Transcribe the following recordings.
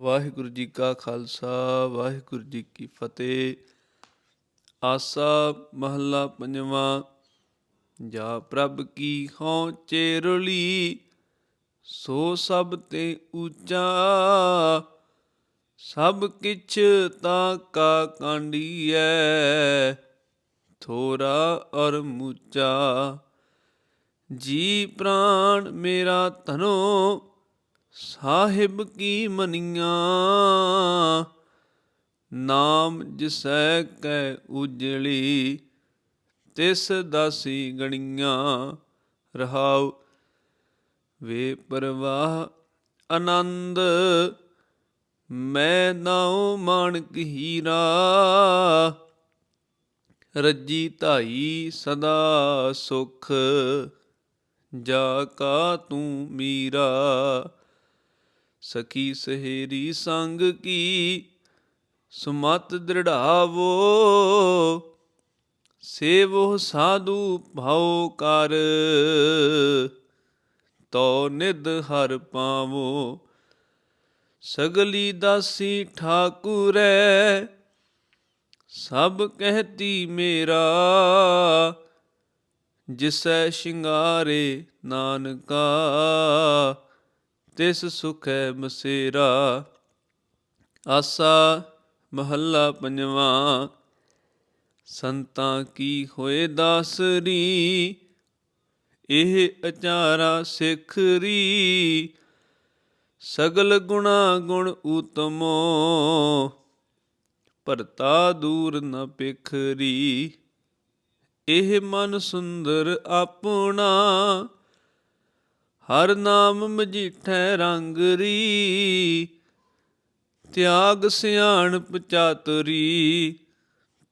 ਵਾਹਿਗੁਰੂ ਜੀ ਕਾ ਖਾਲਸਾ, ਵਾਹਿਗੁਰੂ ਜੀ ਕੀ ਫਤਿਹ। ਆਸਾ ਮਹੱਲਾ ਪੰਜਵਾਂ, ਜਾ ਪ੍ਰਭ ਕੀ ਹਉ ਚੇਰਲੀ ਸੋ ਸਭ ਤੇ ਉੱਚਾ। ਸਭ ਕਿਛ ਤਾ ਕਾ ਕਾਂਡੀਐ ਥੋਰਾ ਔਰ ਮੂਚਾ। ਜੀ ਪ੍ਰਾਣ ਮੇਰਾ ਧਨੋ ਸਾਹਿਬ ਕੀ ਮਨੀਆਂ? ਨਾਮ ਜਿਸੈ ਕੈ ਉਜਲੀ, ਤਿਸ ਦਾਸੀ ਗਣੀਆਂ। ਰਹਾਉ ਵੇ ਪਰਵਾਹ ਆਨੰਦ, ਮੈਂ ਨਾਉ ਮਾਣਕ ਹੀਰਾ। ਰੱਜੀ ਧਾਈ ਸਦਾ ਸੁਖ, ਜਾ ਕਾ ਤੂੰ ਮੀਰਾ। ਸਖੀ ਸਹੇਰੀ ਸੰਗ ਕੀ, ਸੁਮਤ ਦ੍ਰਿੜਾਵੋ। ਸੇਵੋ ਸਾਧੂ ਭਾਉ ਕਰ ਤੋ ਨਿਧ ਹਰ ਪਾਵੋ। ਸਗਲੀ ਦਾਸੀ ਠਾਕੁਰੈ, ਸਭ ਕਹਤੀ ਮੇਰਾ, ਜਿਸੈ ਸ਼ਿੰਗਾਰੇ ਨਾਨਕਾ। ਤਿਸ ਸੁਖੈ ਮਸੇਰਾ। ਆਸਾ ਮਹੱਲਾ ਪੰਜਵਾਂ, ਸੰਤਾਂ ਕੀ ਹੋਏ ਦਾਸਰੀ, ਇਹ ਅਚਾਰਾ ਸਿਖਰੀ। ਸਗਲ ਗੁਣਾ ਗੁਣ ਉਤਮੋ ਪਰਤਾ ਦੂਰ ਨ ਪਿਖਰੀ। ਇਹ ਮਨ ਸੁੰਦਰ ਆਪਣਾ ਹਰ ਨਾਮ ਮਜੀਠੈ ਰੰਗਰੀ ਤਿਆਗ ਸਿਆਣ ਚਾਤਰੀ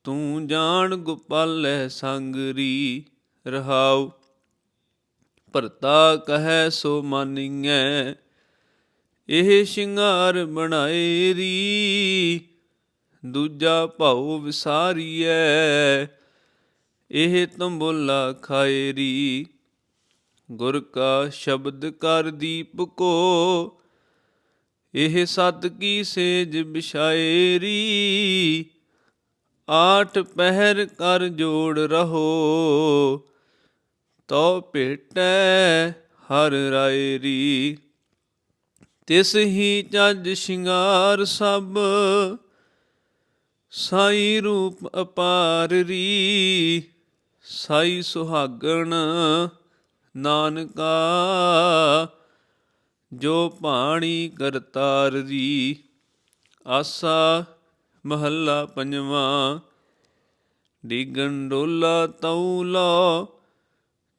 ਤੂੰ ਜਾਣ ਗੋਪਾਲੈ ਸੰਗਰੀ ਰਹਾਉ ਭਰਤਾ ਕਹੈ ਸੋ ਮਾਨੀਐ ਇਹ ਸ਼ਿੰਗਾਰ ਬਣਾਏ ਰੀ, ਦੂਜਾ ਭਾਉ ਵਿਸਾਰੀਐ, ਇਹ ਤੰਬੋਲਾ ਖਾਏ ਰੀ। ਗੁਰ ਕਾ ਸ਼ਬਦ ਕਰ ਦੀਪ ਕੋ, ਇਹ ਸਤ ਕੀ ਸੇਜ ਬਿਛਾਏਰੀ? ਆਠ ਪਹਿਰ ਕਰ ਜੋੜ ਰਹੋ ਤੋ ਭੇਟੈ ਹਰ ਰਾਏਰੀ। ਤਿਸ ਹੀ ਚੱਜ ਸ਼ਿੰਗਾਰ ਸਭ, ਸਾਈ ਰੂਪ ਅਪਾਰ ਰੀ ਸਾਈ ਸੁਹਾਗਣ ਨਾਨਕਾ, ਜੋ ਪਾਣੀ ਕਰਤਾਰ ਦੀ ਆਸਾ ਮਹੱਲਾ ਪੰਜਵਾਂ, ਡਿਗਣ ਡੋਲਾ ਤਉਲਾ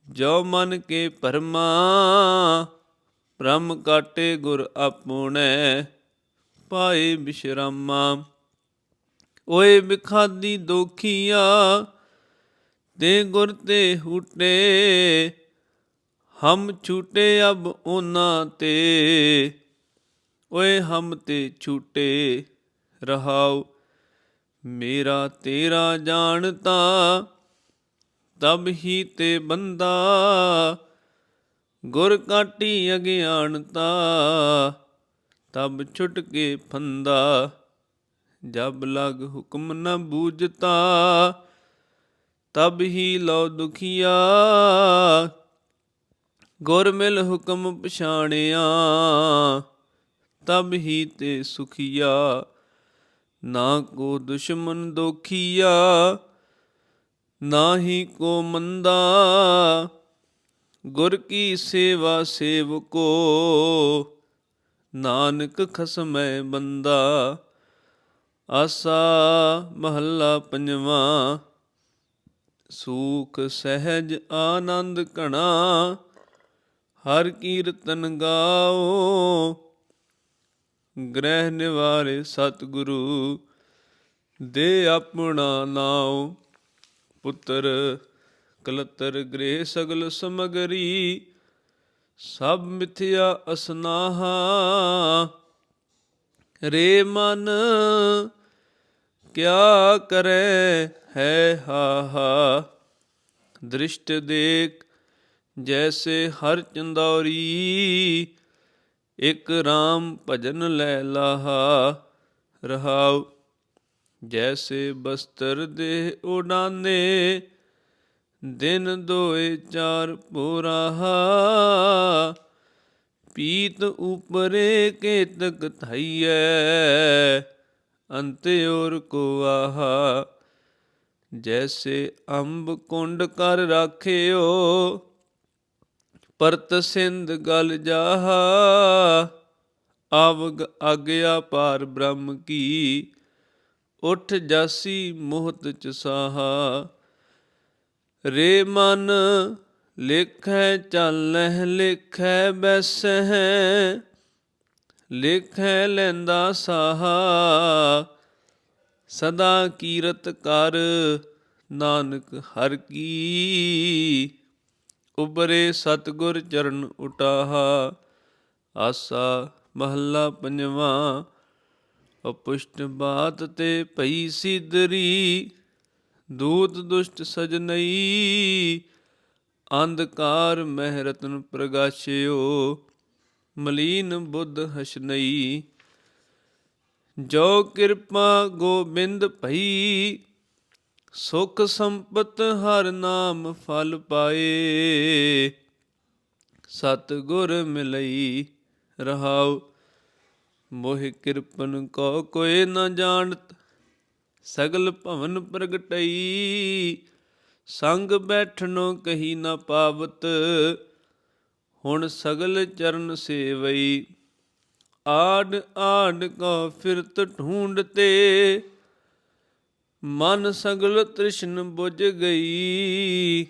ਜੋ ਮਨ ਕੇ ਪਰਮਾ ਬ੍ਰਹਮ ਕਾਟੇ ਗੁਰ ਆਪੁਣੈ, ਪਾਏ ਬਿਸ਼ਰਾਮਾ। ਓਏ ਬਿਖਾਦੀ ਦੋਖੀਆ, ਤੇ ਗੁਰ ਤੇ ਹੂਟੇ ਹਮ ਛੂਟੇ ਅਬ ਉਹਨਾਂ ਤੇ। ਓਏ ਹਮ ਤੇ ਛੂਟੇ ਰਹਾਉ ਮੇਰਾ ਤੇਰਾ ਜਾਣਤਾ ਤਬ ਹੀ ਤੇ ਬੰਦਾ ਗੁਰ ਕਾਟੀ ਅਗਿਆਨਤਾ ਤਬ ਛੁੱਟ ਕੇ ਫੰਦਾ, ਜਬ ਲਗ ਹੁਕਮ ਨ ਬੂਝਤਾ, ਤਬ ਹੀ ਲੋ ਦੁਖੀਆ ਗੁਰ ਮਿਲ ਹੁਕਮ ਪਛਾਣਿਆ, ਤਬ ਹੀ ਤੇ ਸੁਖੀਆ। ਨਾ ਕੋ ਦੁਸ਼ਮਨ ਦੋਖੀਆ, ਨਾ ਹੀ ਕੋ ਮੰਦਾ। ਗੁਰ ਕੀ ਸੇਵਾ ਸੇਵਕੋ, ਨਾਨਕ ਖਸਮੈ ਬੰਦਾ। ਆਸਾ ਮਹੱਲਾ ਪੰਜਵਾਂ, ਸੂਖ ਸਹਿਜ ਆਨੰਦ ਘਣਾ। ਹਰ ਕੀਰਤਨ ਗਾਓ। ਗ੍ਰਹਿ ਨਿਵਾਰੇ ਸਤਿਗੁਰੂ, ਦੇ ਆਪਣਾ ਨਾਉ। ਪੁੱਤਰ ਕਲਤਰ ਗ੍ਰਹਿ ਸਗਲ ਸਮਗਰੀ, ਸਭ ਮਿਥਿਆ ਅਸਨਾਹਾ। ਰੇ ਮਨ, ਕਿਆ ਕਰੈ ਹੈ ਹਾ ਦ੍ਰਿਸ਼ਟ ਦੇਖ ਜੈਸੇ ਹਰ ਚੰਦੌਰੀ, ਇਕ RAM ਭਜਨ ਲੈ ਲਾਹਾ, ਰਹਾਉ। ਜੈਸੇ ਬਸਤਰ ਦੇ ਉਡਾਨੇ, ਦਿਨ ਦੋਏ ਚਾਰ ਪੋਰਾਹਾ। ਪੀਤ ਉਪਰੇ ਕੇਤਕ ਥਈਐ ਅੰਤਿਓਰ ਕੋ ਆਹਾ। ਜੈਸੇ ਅੰਬ ਕੁੰਡ ਕਰ ਰਾਖਿਓ ਪਰਤ ਸਿੰਧ ਗਲ ਜਾਹਾ, ਆਵਗ ਆਗਿਆ ਪਾਰ ਬ੍ਰਹਮ ਕੀ, ਉਠ ਜਾਸੀ ਮੋਹਤ ਚ ਸਾਹਾ। ਰੇ ਮਨ ਲਿਖੈ ਚਾਲਹਿ ਲਿਖੈ ਬੈਸਹਿ, ਲਿਖੈ ਲੈਂਦਾ ਸਾਹਾ। ਸਦਾ ਕੀਰਤ ਕਰ ਨਾਨਕ ਹਰ ਕੀ। ਉਬਰੇ ਸਤਗੁਰ ਚਰਨ ਉਟਾਹਾ, ਆਸਾ ਮਹੱਲਾ ਪੰਜਵਾਂ, ਅਪੁਸ਼ਟ ਬਾਤ ਤੇ ਭਈ ਸਿਦਰੀ ਦੂਤ ਦੁਸ਼ਟ ਸਜਨਈ ਅੰਧਕਾਰ ਮਹਿ ਰਤਨ ਪ੍ਰਗਾਸ਼ਿਓ, ਮਲੀਨ ਬੁੱਧ ਹਸਨਈ ਜੋ ਕਿਰਪਾ ਗੋਬਿੰਦ ਭਈ ਸੁਖ ਸੰਪਤ ਹਰ ਨਾਮ ਫਲ ਪਾਏ। ਸਤ ਗੁਰ ਮਿਲਈ ਰਹਾਉ, ਮੋਹਿ ਕਿਰਪਨ ਕੋ ਕੋਇ ਨ ਜਾਣਤ, ਸਗਲ ਭਵਨ ਪ੍ਰਗਟਈ। ਸੰਗ ਬੈਠਣੋ ਕਹੀ ਨ ਪਾਵਤ, ਹੁਣ ਸਗਲ ਚਰਨ ਸੇਵਈ। ਆਡ ਆਡ ਕੋ ਫਿਰਤ ਢੂੰਡਤੇ ਮਨ ਸਗਲ ਤ੍ਰਿਸ਼ਨ ਬੁਝ ਗਈ,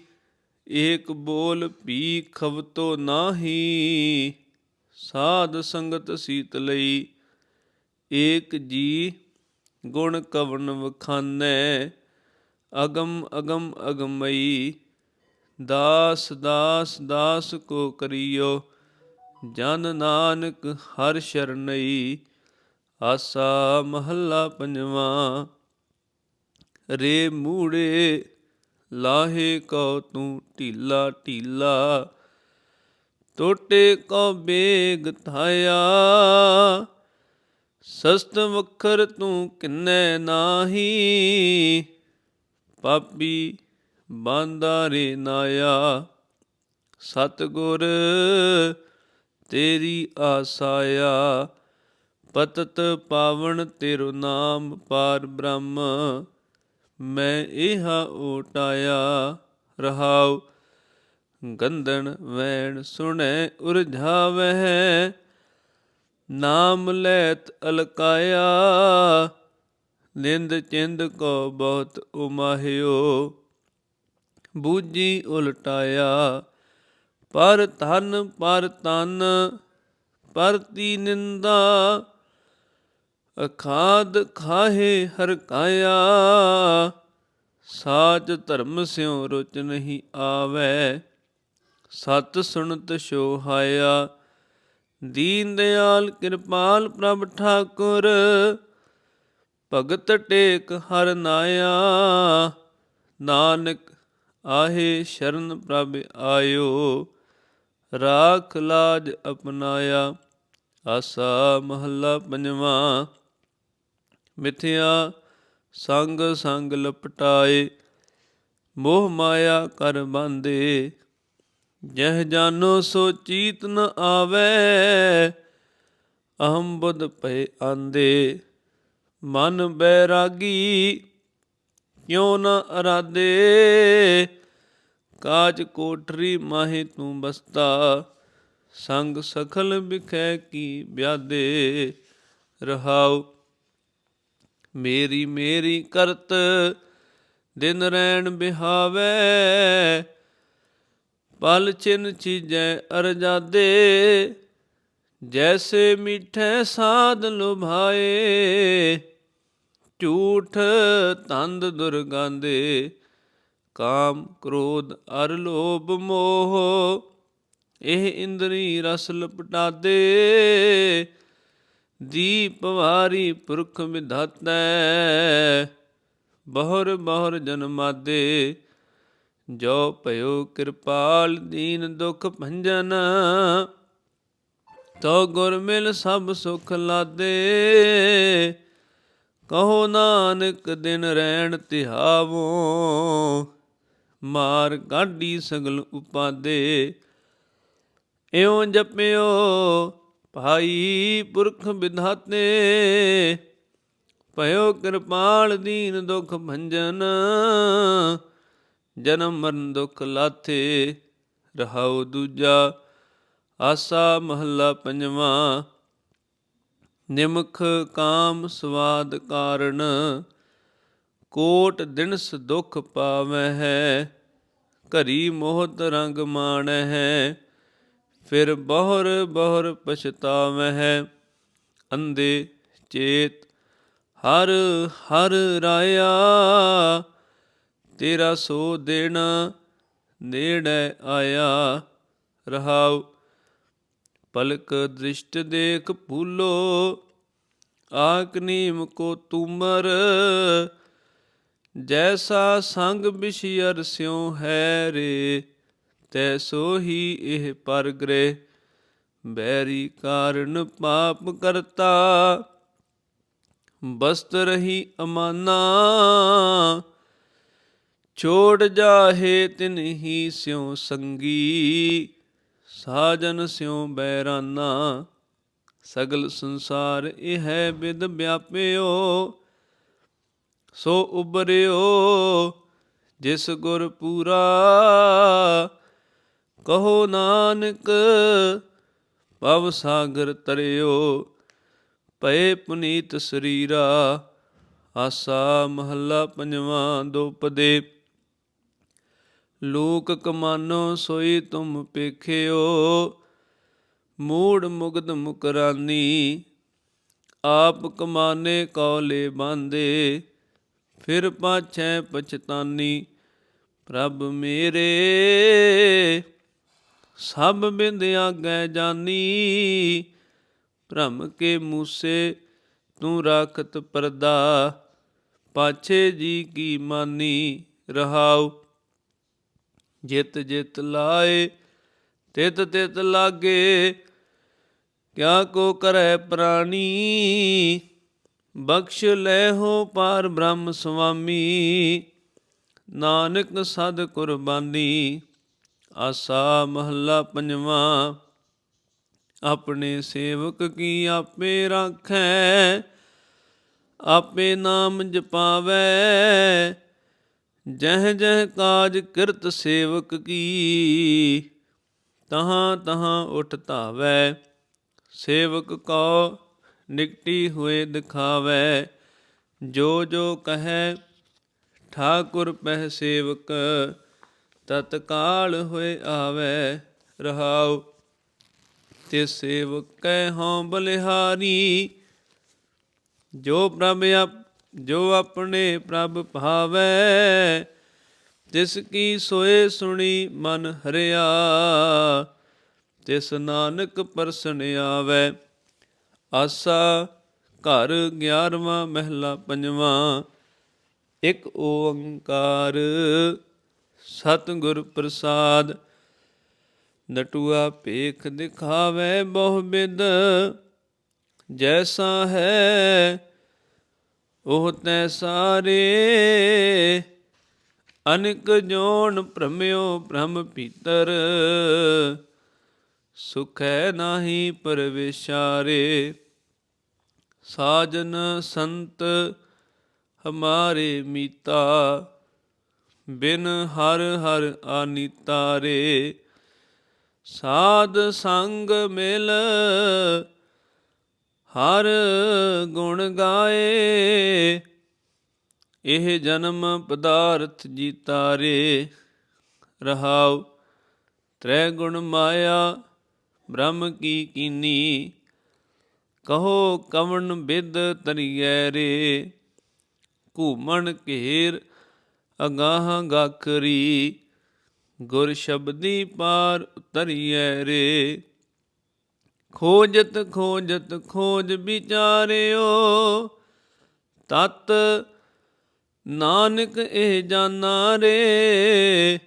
ਏਕ ਬੋਲ ਪੀ ਖਵਤੋ ਨਾਹੀ, ਸਾਧ ਸੰਗਤ ਸੀਤ ਲਈ, ਏਕ ਜੀ ਗੁਣ ਕਵਨ ਵਖਾਨੈ, ਅਗਮ ਅਗਮ ਅਗਮਈ, ਦਾਸ ਦਾਸ ਦਾਸ ਕੋ ਕਰਿਓ, ਜਨ ਨਾਨਕ ਹਰ ਸ਼ਰਨਈ, ਆਸਾ ਮਹੱਲਾ ਪੰਜਵਾਂ ਰੇ ਮੂੜੇ, ਲਾਹੇ ਕੋ ਤੂੰ ਢੀਲਾ ਢੀਲਾ, ਟੋਟੇ ਕੋ ਬੇਗ ਥਾਇਆ ਸਸਤ ਵਖਰ ਤੂੰ ਕਿੰਨੇ ਨਾਹੀ, ਪਾਪੀ ਬਾਂਦਾ ਰੇ ਨਾਇਆ। ਸਤਗੁਰ ਤੇਰੀ ਆਸਾਇਆ, ਪਤਤ ਪਾਵਨ ਤੇਰੋ ਨਾਮ ਪਾਰ ਬ੍ਰਹਮ। ਮੈਂ ਇਹਾ ਓਟਾਇਆ ਰਹਾਉ ਗੰਧਨ ਵੈਣ ਸੁਣੈ ਉਰਝਾਵਹਿ ਨਾਮ ਲੈਤ ਅਲਕਾਇਆ ਨਿੰਦ ਚਿੰਦ ਕੋ ਬਹੁਤ ਉਮਾਹਿਓ ਬੂਝੀ ਉਲਟਾਇਆ ਪਰ ਧਨ ਪਰ ਤਨ ਪਰਤੀ ਨਿੰਦਾ ਅਖਾਦ ਖਾਹੇ ਹਰ ਕਾਇਆ, ਸਾਚ ਧਰਮ ਸਿਉ ਰੁਚ ਨਹੀਂ ਆਵੈ। ਸਤ ਸੁਣਤ ਸੋਹਾਇਆ ਦੀਨ ਦਿਆਲ ਕਿਰਪਾਲ ਪ੍ਰਭ ਠਾਕੁਰ। ਭਗਤ ਟੇਕ ਹਰ ਨਾਇਆ, ਨਾਨਕ ਆਹੇ ਸ਼ਰਨ ਪ੍ਰਭ ਆਇਓ। ਰਾਖ ਲਾਜ ਅਪਨਾਇਆ, ਆਸਾ ਮਹੱਲਾ ਪੰਜਵਾਂ। ਮਿਥਿਆ ਸੰਗ ਸੰਗ ਲਪਟਾਏ, ਮੋਹ ਮਾਇਆ ਕਰ ਬਾਂਦੇ। ਜਹ ਜਾਨੋ ਸੋ ਚੀਤ ਨ ਆਵੇ ਅਹੰ ਬੁੱਧ ਪਏ ਆਂਦੇ। ਮਨ ਬੈਰਾਗੀ ਕਿਉ ਨ ਅਰਾਦੇ? ਕਾਜ ਕੋਠਰੀ ਮਾਹੇ ਤੂੰ ਬਸਤਾ, ਸੰਗ ਸਖਲ ਬਿਖੈ ਕੀ ਬਿਆਦੇ ਰਹਾਉ ਮੇਰੀ ਮੇਰੀ ਕਰਤ ਦਿਨ ਰਹਿਣ ਬਿਹਾਵੇ। ਪਲ ਚਿਨ ਚੀਜੈ ਅਰਜਾਦੇ, ਜੈਸੇ ਮਿੱਠੇ ਸਾਧ ਲੁਭਾਏ। ਝੂਠ ਤੰਦ ਦੁਰਗਾਂਦੇ, ਕਾਮ ਕ੍ਰੋਧ ਅਰ ਲੋਭ ਮੋਹ। ਇਹ ਇੰਦਰੀ ਰਸ ਲਪਟਾਦੇ। ਦੀਪ ਵਾਰੀ ਪੁਰਖ ਵਿਧਾਤੈ, ਬਹੁਰ ਬਹੁਰ ਜਨਮਾਦੇ ਜੋ ਭਇਓ ਕਿਰਪਾਲ ਦੀਨ ਦੁਖ ਭੰਜਨ, ਤੋ ਗੁਰ ਮਿਲ ਸਭ ਸੁਖ ਲਾਦੇ। ਕਹੋ ਨਾਨਕ ਦਿਨ ਰਹਿਣ ਤਿਹਾਵੋ, ਮਾਰ ਕਾਢੀ ਸਗਲ ਉਪਾਦੇ। ਇਉਂ ਜਪਿਓ ਭਾਈ ਪੁਰਖ ਵਿਧਾਤੇ ਭਇਓ ਕਿਰਪਾਲ ਦੀਨ ਦੁਖ ਭੰਜਨ, ਜਨਮ ਮਰਨ ਦੁਖ ਲਾਥੇ, ਰਹਾਉ ਦੂਜਾ ਆਸਾ ਮਹੱਲਾ ਪੰਜਵਾਂ। ਨਿਮਖ ਕਾਮ ਸਵਾਦ ਕਾਰਨ ਕੋਟ ਦਿਨਸ ਦੁਖ ਪਾਵੈ ਹੈ, ਘਰੀ ਮੋਹਤ ਰੰਗ ਮਾਣ ਹੈ। ਫਿਰ ਬਹੁਰ ਬਹੁਰ ਪਛਤਾਵੈ ਹੈ ਅੰਦੇ ਚੇਤ। ਹਰ ਹਰ ਰਾਇਆ ਤੇਰਾ ਸੋ ਦਿਨ ਨੇੜੇ ਆਇਆ ਰਹਾਉ। ਪਲਕ ਦ੍ਰਿਸ਼ਟ ਦੇਖ ਭੂਲੋ, ਆਕ ਨੀਮ ਕੋ ਤੁਮਰ। ਜੈਸਾ ਸੰਗ ਬਿਸ਼ਿਅਰ ਸਿਉ ਹੈ ਰੇ ਤੈਸੋ ਹੀ ਇਹ ਪਰਗ੍ਰੇ ਬੈਰੀ ਕਾਰਨ ਪਾਪ ਕਰਤਾ। ਬਸਤ ਰਹੀ ਅਮਾਨਾ, ਛੋੜ ਜਾਹੇ ਤਿਨ ਹੀ ਸਿਉ ਸੰਗੀ। ਸਾਜਨ ਸਿਉ ਬੈਰਾਨਾ, ਸਗਲ ਸੰਸਾਰ ਇਹ ਹੈ ਬਿਦ ਵਿਆਪਿਓ। ਸੋ ਉਬਰਿਓ, ਜਿਸ ਗੁਰ ਪੂਰਾ ਕਹੋ ਨਾਨਕ ਭਵ ਸਾਗਰ ਤਰਿਓ, ਭਏ ਪੁਨੀਤ ਸਰੀਰਾ, ਆਸਾ ਮਹੱਲਾ ਪੰਜਵਾਂ ਦੋਪਦੇ ਲੋਕ ਕਮਾਨੋ ਸੋਈ ਤੁਮ ਪੇਖਿਓ, ਮੂੜ ਮੁਗਦ ਮੁਕਰਾਨੀ, ਆਪ ਕਮਾਨੇ ਕੌਲੇ ਬਾਂਦੇ, ਫਿਰ ਪਾਛੈ ਪਛਤਾਨੀ, ਪ੍ਰਭ ਮੇਰੇ ਸਭ ਬਿੰਦ ਆਗੈ ਜਾਨੀ। ਭ੍ਰਮ ਕੇ ਮੂਸੇ ਤੂੰ ਰਾਖਤ ਪਰਦਾ। ਪਾਛੇ ਜੀ ਕੀ ਮਾਨੀ ਰਹਾਉ। ਜਿਤ ਜਿਤ ਲਾਏ, ਤਿਤ ਤਿਤ ਲਾਗੇ। ਕਿਆ ਕੋ ਕਰੈ ਪ੍ਰਾਣੀ ਬਖਸ਼ ਲੈ ਹੋ ਪਾਰ ਬ੍ਰਹਮ ਸੁਆਮੀ ਨਾਨਕ ਸਦ ਕੁਰਬਾਨੀ। ਆਸਾ ਮਹੱਲਾ ਪੰਜਵਾਂ, ਆਪਣੇ ਸੇਵਕ ਕੀ ਆਪੇ ਰਾਖੈ? ਆਪੇ ਨਾਮ ਜਪਾਵੈ। ਜਹ ਜਹ ਕਾਜ ਕਿਰਤ ਸੇਵਕ ਕੀ? ਤਹਾਂ ਤਹਾਂ ਉਠ ਧਾਵੈ। ਸੇਵਕ ਕੋ ਨਿਕਟੀ ਹੋਏ ਦਿਖਾਵੈ। ਜੋ ਜੋ ਕਹੈ, ਠਾਕੁਰ ਪਹਿ ਸੇਵਕ ਤਤਕਾਲ ਹੋਏ ਆਵੈ, ਰਹਾਉ। ਤੇ ਸੇਵਕ ਕੈ ਹਉ ਬਲਿਹਾਰੀ, ਜੋ ਪ੍ਰਭ ਆਪ ਜੋ ਆਪਣੇ ਪ੍ਰਭ ਭਾਵੈ ਤਿਸ ਕੀ ਸੋਏ ਸੁਣੀ ਮਨ ਹਰਿਆ, ਤਿਸ ਨਾਨਕ ਪਰਸਨ ਆਵੈ। ਆਸਾ ਘਰ 11ਵਾਂ ਮਹਿਲਾ ਪੰਜਵਾਂ, ਇੱਕ ਓੰਕਾਰ ਸਤਿਗੁਰ ਪ੍ਰਸਾਦ, ਨਟੂਆ ਭੇਖ ਦਿਖਾਵੇ ਬਹੁ ਬਿਦ, ਜੈਸਾ ਹੈ, ਉਹ ਤੈ ਸਾਰੇ। ਅਨਿਕ ਜੋਨ ਭ੍ਰਮਿਓ ਭ੍ਰਮ ਭੀਤਰ, ਸੁਖੈ ਨਾਹੀ ਪਰਵਿਸ਼ਾਰੇ। ਸਾਜਨ ਸੰਤ ਹਮਾਰੇ ਮੀਤਾ ਬਿਨ ਹਰ ਹਰ ਆਨੀਤਾਰੇ ਸਾਧ ਸੰਗ ਮਿਲ ਹਰ ਗੁਣ ਗਾਏ। ਇਹ ਜਨਮ ਪਦਾਰਥ ਜੀਤਾਰੇ, ਰਹਾਉ ਤ੍ਰੈ ਗੁਣ ਮਾਇਆ, ਬ੍ਰਹਮ ਕੀ ਕੀਨੀ, ਕਹੋ ਕਵਣ ਬਿਦ ਤਰੀਐ ਰੇ, ਘੂਮਣ ਘੇਰ ਅਗਾਹ ਗਾਖਰੀ, ਗੁਰ ਸ਼ਬਦੀ ਪਾਰ ਉਤਰੀਐ ਰੇ। ਖੋਜਤ ਖੋਜਤ, ਖੋਜ ਵਿਚਾਰਿਓ, ਤਤ ਨਾਨਕ ਇਹ ਜਾਣਾ ਰੇ।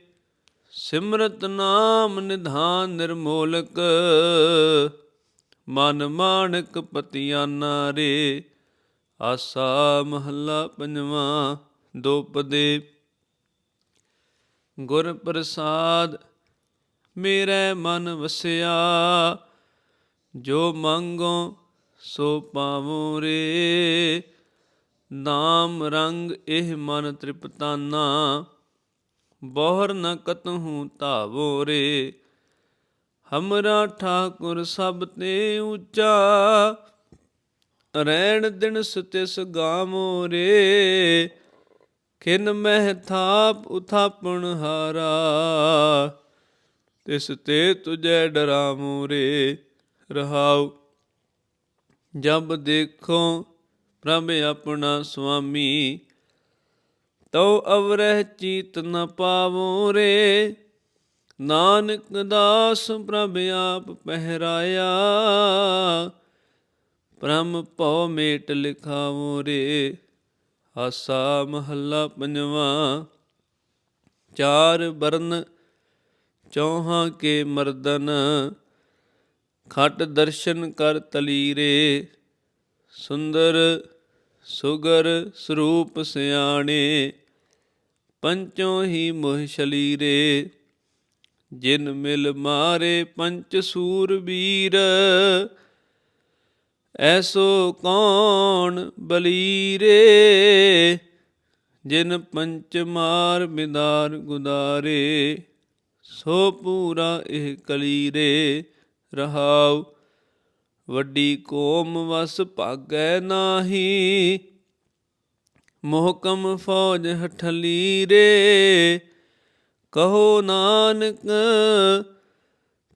ਸਿਮਰਤ ਨਾਮ ਨਿਧਾਨ ਨਿਰਮੋਲਕ, ਮਨ ਮਾਣਕ ਪਤਿਆਨਾ ਰੇ। ਆਸਾ ਮਹੱਲਾ ਪੰਜਵਾਂ ਦੋਪਦੇ ਗੁਰ ਪ੍ਰਸਾਦ ਮੇਰੇ ਮਨ ਵਸਿਆ, ਜੋ ਮੰਗੋ ਸੋ ਪਾਵੋ ਰੇ। ਨਾਮ ਰੰਗ ਇਹ ਮਨ ਤ੍ਰਿਪਤਾਨਾ, ਬੋਹਰ ਨ ਕਤਹੂ ਧਾਵੋ ਰੇ। ਹਮਰਾ ਠਾਕੁਰ ਸਭ ਤੇ ਉੱਚਾ ਰਹਿਣ ਦਿਨ ਸਤਿਸ ਗਾਵੋ ਰੇ। ਖਿਨ ਮਹਿ ਥਾਪ ਉਥਾਪਣ ਹਾਰਾ, ਤਿਸ ਤੇ ਤੁਝੈ ਡਰਾਵੋ ਰੇ ਰਹਾਉ। ਜਬ ਦੇਖੋ ਪ੍ਰਭ ਆਪਣਾ ਸੁਆਮੀ, ਤਉ ਅਵਰਹਿ ਚੀਤ ਨ ਪਾਵੋ ਰੇ। ਨਾਨਕ ਦਾਸ ਪ੍ਰਭ ਆਪ ਪਹਿਰਾਇਆ ਪ੍ਰਮ ਭਉ ਮੇਟ ਲਿਖਾਵੋ ਰੇ। ਆਸਾ ਮਹੱਲਾ ਪੰਜਵਾਂ। ਚਾਰ ਬਰਨ ਚੌਹਾਂ ਕੇ ਮਰਦਨ। ਖਟ ਦਰਸ਼ਨ ਕਰ ਤਲੀਰੇ। ਸੁੰਦਰ ਸੁਗਰ ਸਰੂਪ ਸਿਆਣੇ। ਪੰਚੋ ਹੀ ਮੋਹ ਸ਼ਲੀਰੇ ਜਿਨ ਮਿਲ ਮਾਰੇ ਪੰਚ ਸੂਰ ਵੀਰ। ਐਸੋ ਕੌਣ ਬਲੀਰੇ, ਜਿਨ ਪੰਚ ਮਾਰ ਬਿਦਾਰ ਗੁਦਾਰੇ, ਸੋ ਪੂਰਾ ਇਹ ਕਲੀਰੇ, ਰਹਾਉ ਵੱਡੀ ਕੋਮ ਵਸ ਭਾਗੈ ਨਾਹੀ, ਮੋਹਕਮ ਫੌਜ ਹਠਲੀ ਰੇ ਕਹੋ ਨਾਨਕ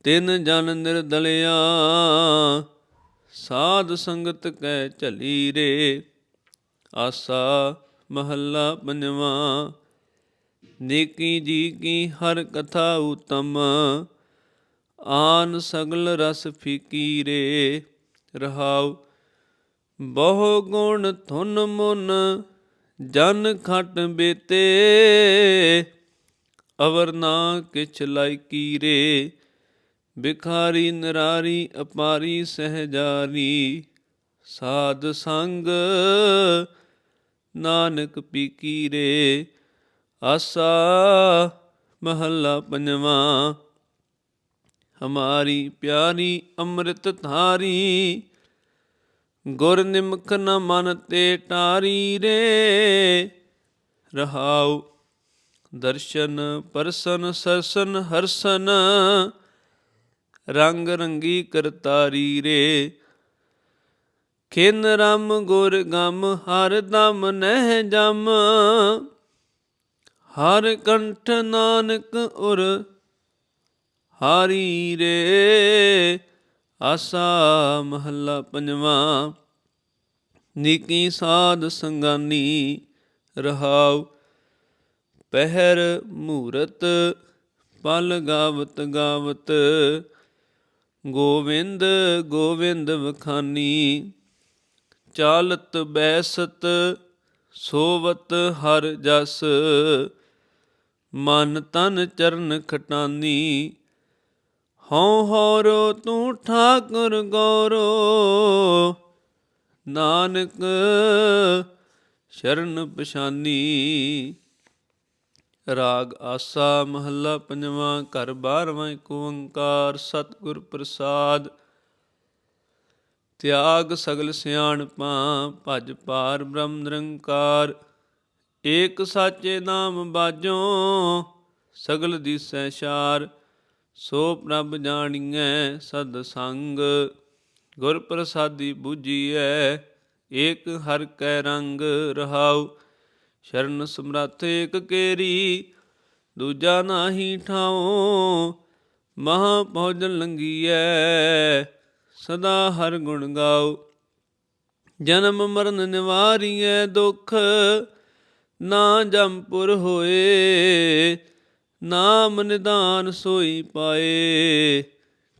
ਤਿਨ ਜਨ ਨਿਰਦਲਿਆ ਸਾਧ ਸੰਗਤ ਕੈ ਝਲੀ ਰੇ। ਆਸਾ ਮਹੱਲਾ ਪੰਜਵਾਂ ਨੇਕੀ ਜੀ ਕੀ ਹਰ ਕਥਾ ਉਤਮ। ਆਨ ਸਗਲ ਰਸ ਫੀਕੀ ਰੇ। ਰਹਾਉ ਬਹੁ ਗੁਣ ਧੁਨ ਮੁਨ, ਜਨ ਖਟ ਬੇਤੇ। ਅਵਰ ਨਾ ਕਿਛ ਲਾਇਕੀ ਰੇ। ਬਿਖਾਰੀ ਨਰਾਰੀ ਅਪਾਰੀ ਸਹਜਾਰੀ, ਸਾਧ ਸੰਗ ਨਾਨਕ ਪੀਕੀ ਰੇ, ਆਸਾ ਮਹੱਲਾ ਪੰਜਵਾਂ। ਹਮਾਰੀ ਪਿਆਰੀ ਅੰਮ੍ਰਿਤ ਧਾਰੀ, ਗੁਰ ਨਿਮਖ ਨ ਮਨ ਤੇ ਟਾਰੀ ਰੇ। ਰਹਾਉ ਦਰਸ਼ਨ ਪਰਸਨ ਸਰਸਨ ਹਰਸਨ ਰੰਗ ਰੰਗੀ ਕਰਤਾਰੀ ਰੇ। ਖਿਨ ਰਮ ਗੁਰ ਗਮ, ਹਰ ਦਮ ਨਹਿ ਜਮ। ਹਰ ਕੰਠ ਨਾਨਕ ਉਰ ਹਾਰੀ ਰੇ। ਆਸਾ ਮਹੱਲਾ ਪੰਜਵਾਂ, ਨੀਕੀ ਸਾਧ ਸੰਗਾਨੀ ਰਹਾਉ। ਪਹਿਰ ਮੂਰਤ, ਪਲ ਗਾਵਤ ਗਾਵਤ ਗੋਵਿੰਦ ਗੋਵਿੰਦ ਵਖਾਨੀ, ਚਾਲਤ ਬੈਸਤ, ਸੋਵਤ ਹਰ ਜਸ, ਮਨ ਤਨ ਚਰਨ ਖਟਾਨੀ, ਹਉ ਹੌਰੋ ਤੂੰ ਠਾਕੁਰ ਗੌਰੋ, ਨਾਨਕ ਸ਼ਰਨ ਪਛਾਨੀ। ਰਾਗ ਆਸਾ ਮਹੱਲਾ ਪੰਜਵਾਂ, ਘਰ ਬਾਰਵਾਂ ਏਕ ਓੰਕਾਰ, ਸਤਿਗੁਰ ਪ੍ਰਸਾਦ। ਤਿਆਗ ਸਗਲ ਸਿਆਣਪਾਂ ਭਜ ਪਾਰ ਬ੍ਰਹਮ ਨਿਰੰਕਾਰ। ਏਕ ਸਾਚੇ ਨਾਮ ਬਾਜੋ ਸਗਲ ਦੀਸੈ ਸ਼ਾਰ, ਸੋ ਪ੍ਰਭ ਜਾਣੀਐ ਸਦ ਸੰਗ। ਗੁਰ ਪ੍ਰਸਾਦੀ ਬੁਝੀਐ, ਏਕ ਹਰ ਕੈ ਰੰਗ ਰਹਾਉ। ਸ਼ਰਨ ਸਮਰੱਥ ਏਕ ਕੇਰੀ, ਦੂਜਾ ਨਾਹੀ ਠਾਉ, ਮਹਾ ਭੋਜਨ ਲੰਗੀਐ, ਸਦਾ ਹਰ ਗੁਣ ਗਾਓ ਜਨਮ ਮਰਨ ਨਿਵਾਰੀਐ ਦੁਖ, ਨਾ ਜੰਪੁਰ ਹੋਏ, ਨਾਮ ਨਿਦਾਨ ਸੋਈ ਪਾਏ,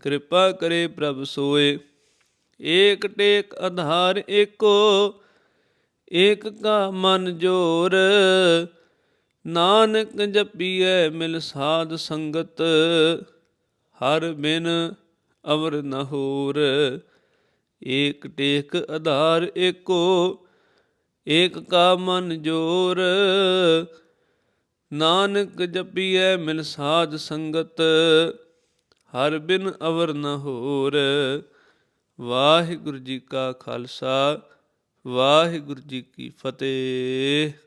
ਕਿਰਪਾ ਕਰੇ ਪ੍ਰਭ ਸੋਏ। ਏਕ ਟੇਕ ਆਧਾਰ ਏਕੋ ਏਕ ਕਾ ਮਨ ਜੋਰ, ਨਾਨਕ ਜਪੀਐ ਮਿਲ ਸਾਧ ਸੰਗਤ, ਹਰ ਬਿਨ ਅਵਰ ਨ ਹੋਰ। ਏਕ ਟੇਕ ਆਧਾਰ ਏਕੋ, ਏਕ ਕਾ ਮਨ ਜੋਰ, ਨਾਨਕ ਜਪੀਐ ਮਿਲ ਸਾਧ ਸੰਗਤ, ਹਰ ਬਿਨ ਅਵਰ ਨ ਹੋਰ। ਵਾਹਿਗੁਰੂ ਜੀ ਕਾ ਖਾਲਸਾ ਵਾਹਿਗੁਰੂ ਜੀ ਕੀ ਫਤਿਹ।